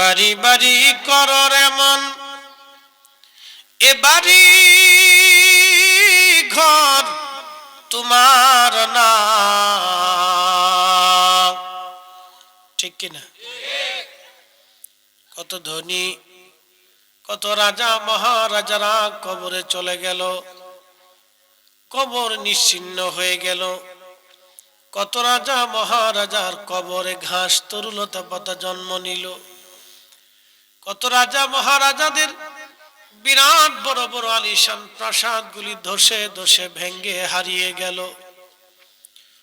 বাড়ি বাড়ি করর এমন। এ বাড়ি ঘর তোমার না। ঠিক কিনা কত ধনী, কত রাজা, মহারাজারা কবরে চলে গেল। কবর নিশ্চিন্ন হয়ে গেল। কত রাজা, মহারাজার কবরে ঘাস তরুলতা পাতা জন্ম নিল। কত রাজা মহারাজাদের বিরাট বড় বড় আলিশান প্রাসাদগুলি ধসে ধসে ভেঙ্গে হারিয়ে গেল।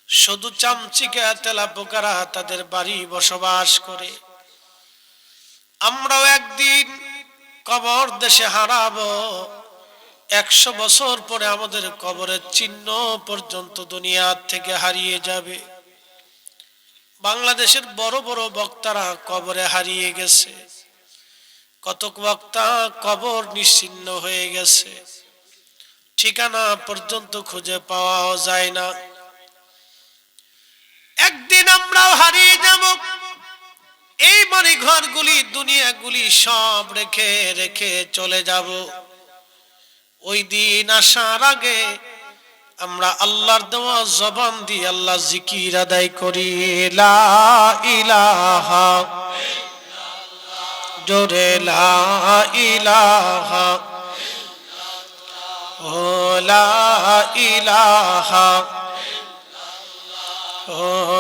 শুধু চামচিকা তেলা পোকারা তাদের বাড়ি বসবাস করে। আমরাও একদিন কবর দেশে হারাবো। একশো বছর পরে আমাদের কবরের চিহ্ন পর্যন্ত দুনিয়ার থেকে হারিয়ে যাবে। বাংলাদেশের বড় বড় বক্তারা কবরে হারিয়ে গেছে। কতক বক্তা কবর নিশ্চিন্ন হয়ে গেছে। ঠিকানা পর্যন্ত খুঁজে পাওয়াও যায় না। একদিন আমরাও হারিয়ে যাব। এই বাড়ি ঘরগুলি, দুনিয়াগুলি সব রেখে রেখে চলে যাব। ওই দিন আসার আগে আমরা আল্লাহর দেওয়া জবান দিয়ে আল্লাহ জিকির আদায় করি, লা ইলাহা احجر لا إله لا إله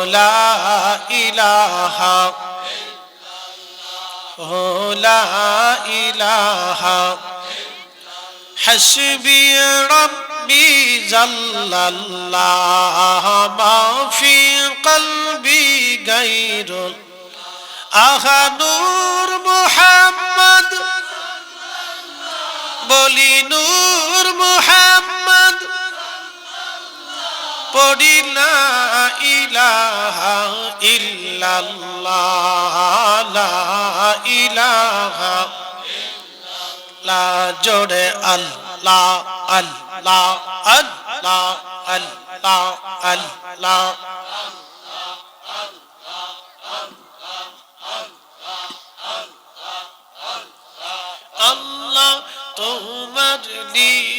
لا إله لا إله حسبي ربي جل الله ما في قلبي غير আহানুর মোহাম্মদ। বলি নূর মোহাম্মদ। পড়ি না ইলাহা ইল্লাল্লাহ, লা ইলাহা লা জোড়ে আল্লাহ আল্লাহ আল্লাহ আল্লাহ আল্লাহ।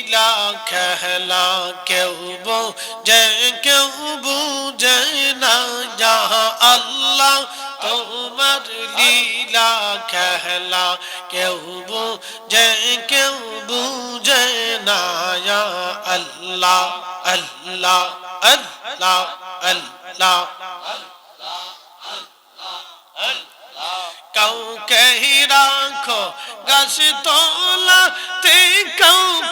লীলা খেলা কেউ যে কেউ বুঝে না যাহা আল্লাহ তোমার লীলা খেলা কেউ বুঝে কেউ বুঝে না আল্লাহ আল্লাহ আল্লাহ আল্লাহ কাউকে রাখো গাছ তোলাতে কাউকে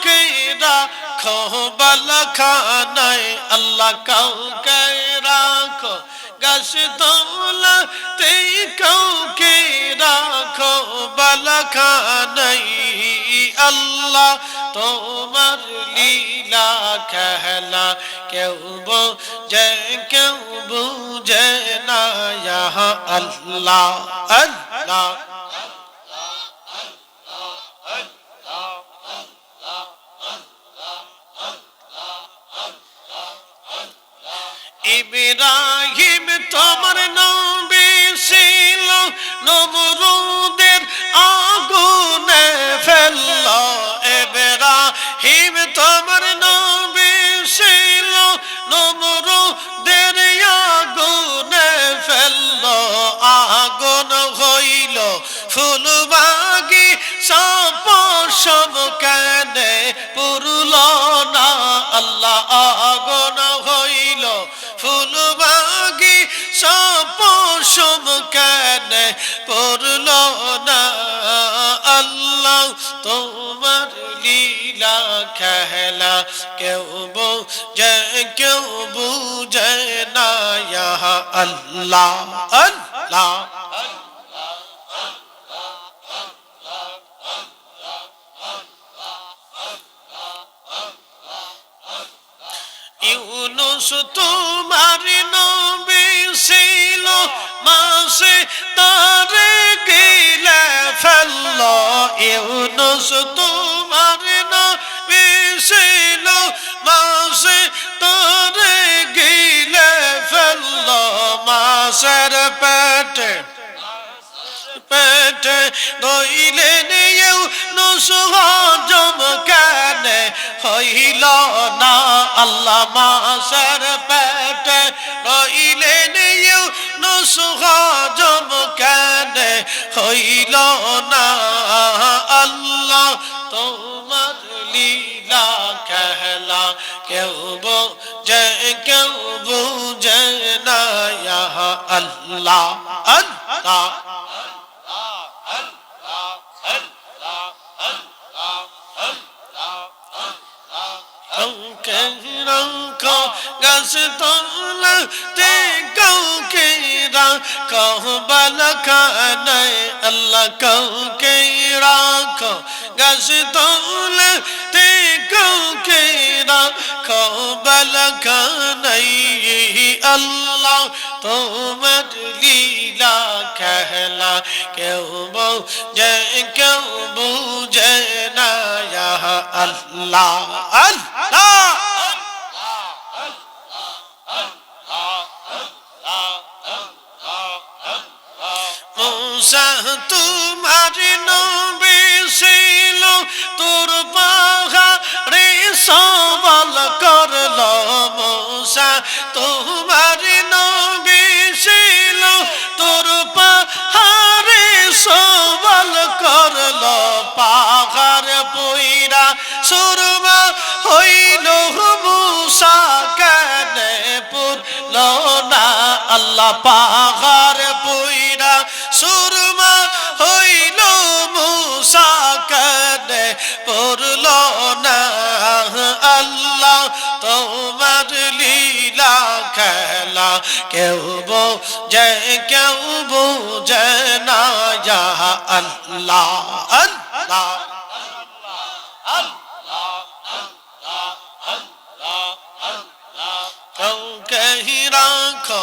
রাখো বালখানায় আল্লাহ কাউকে রাখো। গাছ তোলাতে কাউকে রাখো বালখানাই আল্লাহ তোমার লীলা খেলা, কেউ বুঝে কেউ বুঝে না আল্লাহ আল্লাহ। নমরুদের আগুনে ফেলল হিম তোমার নবী ছিল নমরুদের আগুনে ফেলল আগুন হইল ফুলবাগি সপসম কেনে পড়ল না আল্লাহ তোমার লীলা খেলা কেউ বুঝে কেউ বুঝে না ইয়া আল্লাহ আল্লাহ ইউনুস তোমার মাসে তারে গিলে ফেলল ইউনুস। তোমার নবী ছিল মাসে, তারে গিলে ফেলল মাসের পেটে। পেটে রইলেন ইউনুস কেন রইল না আল্লাহ মাসের পেটে রইলেন সুহজম কেন, হইল না আল্লাহ তোমার লীলা কেহলা কেউ বোঝে, কেউ বুঝে না আল্লাহ আল্লাহ। গাছ তলাতে কাউকে রাখবাল খানায় আল্লাহ কাউকে রাখ। গাছ তলাতে কাউকে রাখবাল খানাই আল্লাহ তোমার লীলা খেলা। কেউ যে কেউ বুঝে না আল্লাহ আল্লাহ। মুসা, তোমার নবী ছিল, তোর পাহাড়ে সবল করল মুসা। তোমার নবী ছিল, তোর পাহাড়ে সবল করল। পাহাড় বইরা সুরমা হইল আল্লাহ পাহাড় বইরা সুরমা হইল মুসা কেন পড়ল না। আল্লাহ তোমার লীলা খেলা কেউ বোঝে কেউ বোঝে না। আল্লাহ আল্লাহ রাখো